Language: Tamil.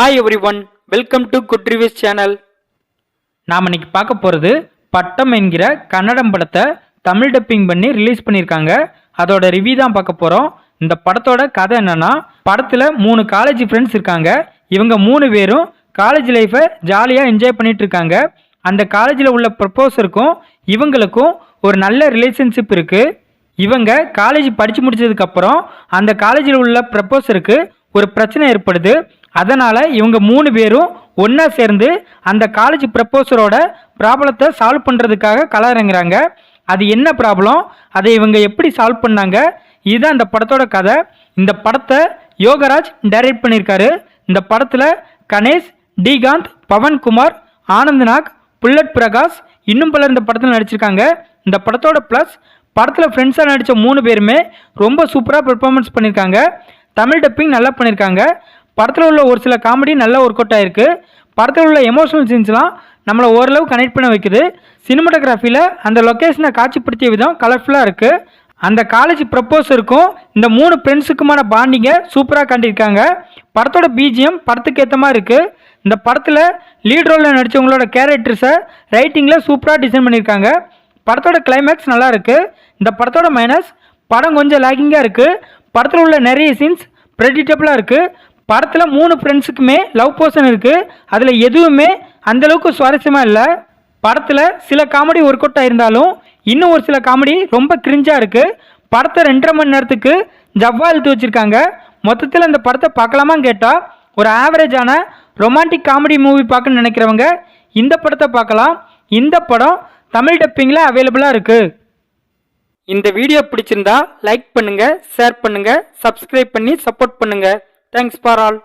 Hi everyone welcome to good reviews channel நாம் இன்னைக்கு பார்க்க போகிறது பட்டம் என்கிற கன்னடம் படத்தை தமிழ் டப்பிங் பண்ணி ரிலீஸ் பண்ணியிருக்காங்க. அதோட ரிவ்யூ தான் பார்க்க போகிறோம் இந்த படத்தோட கதை என்னென்னா படத்தில் மூணு காலேஜ் ஃப்ரெண்ட்ஸ் இருக்காங்க. இவங்க மூணு பேரும் காலேஜ் லைஃப்பை ஜாலியாக என்ஜாய் பண்ணிகிட்ருக்காங்க இருக்காங்க. அந்த காலேஜில் உள்ள ப்ரொப்போசருக்கும் இவங்களுக்கும் ஒரு நல்ல ரிலேஷன்ஷிப் இருக்குது இவங்க காலேஜ் படித்து முடிச்சதுக்கப்புறம் அந்த காலேஜில் உள்ள ப்ரப்போசருக்கு ஒரு பிரச்சனை ஏற்படுது. அதனால் இவங்க மூணு பேரும் ஒன்றா சேர்ந்து அந்த காலேஜ் ப்ரப்போசரோட ப்ராப்ளத்தை சால்வ் பண்ணுறதுக்காக களமிறங்குறாங்க. அது என்ன ப்ராப்ளம் அதை இவங்க எப்படி சால்வ் பண்ணாங்க? இதுதான் அந்த படத்தோட கதை. இந்த படத்தை யோகராஜ் டைரக்ட் பண்ணியிருக்காரு. இந்த படத்தில் கணேஷ் டிகாந்த் பவன்குமார் ஆனந்த்நாக் புல்லட் பிரகாஷ் இன்னும் பலர் இந்த படத்தில் நடிச்சிருக்காங்க. இந்த படத்தோட ப்ளஸ் படத்தில் ஃப்ரெண்ட்ஸாக நடித்த மூணு பேருமே ரொம்ப சூப்பராக பெர்ஃபார்மன்ஸ் பண்ணியிருக்காங்க. தமிழ் டப்பிங் நல்லா பண்ணியிருக்காங்க. படத்தில் உள்ள ஒரு சில காமெடி நல்ல ஒர்க் அவுட் ஆயிருக்கு. படத்தில் உள்ள எமோஷனல் சீன்ஸ்லாம் நம்மளை ஓரளவு கனெக்ட் பண்ண வைக்குது. சினிமாட்டோகிராஃபியில் அந்த லொக்கேஷனை காட்சிப்படுத்திய விதம் கலர்ஃபுல்லாக இருக்குது அந்த காலேஜ் ப்ரப்போஸருக்கும் இந்த மூணு ஃப்ரெண்ட்ஸுக்குமான பாண்டிங்கை சூப்பராக காண்டியிருக்காங்க படத்தோட பிஜிஎம் படத்துக்கு ஏற்ற மாதிரி இருக்குது இந்த படத்தில் லீட் ரோலில் நடித்தவங்களோட கேரக்டர்ஸை ரைட்டிங்கில் சூப்பராக டிசைன் பண்ணியிருக்காங்க. படத்தோட கிளைமேக்ஸ் நல்லா இருக்குது இந்த படத்தோட மைனஸ் படம் கொஞ்சம் லேக்கிங்காக இருக்குது படத்தில் உள்ள நிறைய சீன்ஸ் ப்ரெடிட்டபிளாக இருக்குது படத்தில் மூணு ஃப்ரெண்ட்ஸுக்குமே லவ் போர்ஷன் இருக்குது அதில் எதுவுமே அந்தளவுக்கு சுவாரஸ்யமாக இல்லை. படத்தில் சில காமெடி ஒர்க் அவுட் ஆயிருந்தாலும் இன்னும் ஒரு சில காமெடி ரொம்ப கிரிஞ்சாக இருக்குது படத்தை ரெண்டரை மணி நேரத்துக்கு ஜவ்வா இழுத்து வச்சுருக்காங்க. மொத்தத்தில் இந்த படத்தை பார்க்கலாமான்னு கேட்டால் ஒரு ஆவரேஜான ரொமான்டிக் காமெடி மூவி பார்க்கணும்னு நினைக்கிறவங்க இந்த படத்தை பார்க்கலாம். இந்த படம் தமிழ் டப்பிங்கில் அவைலபிளாக இருக்குது இந்த வீடியோ பிடிச்சிருந்தா லைக் பண்ணுங்கள் ஷேர் பண்ணுங்கள் சப்ஸ்கிரைப் பண்ணி சப்போர்ட் பண்ணுங்கள் థ్యాంక్స్ ఫర్ ఆల్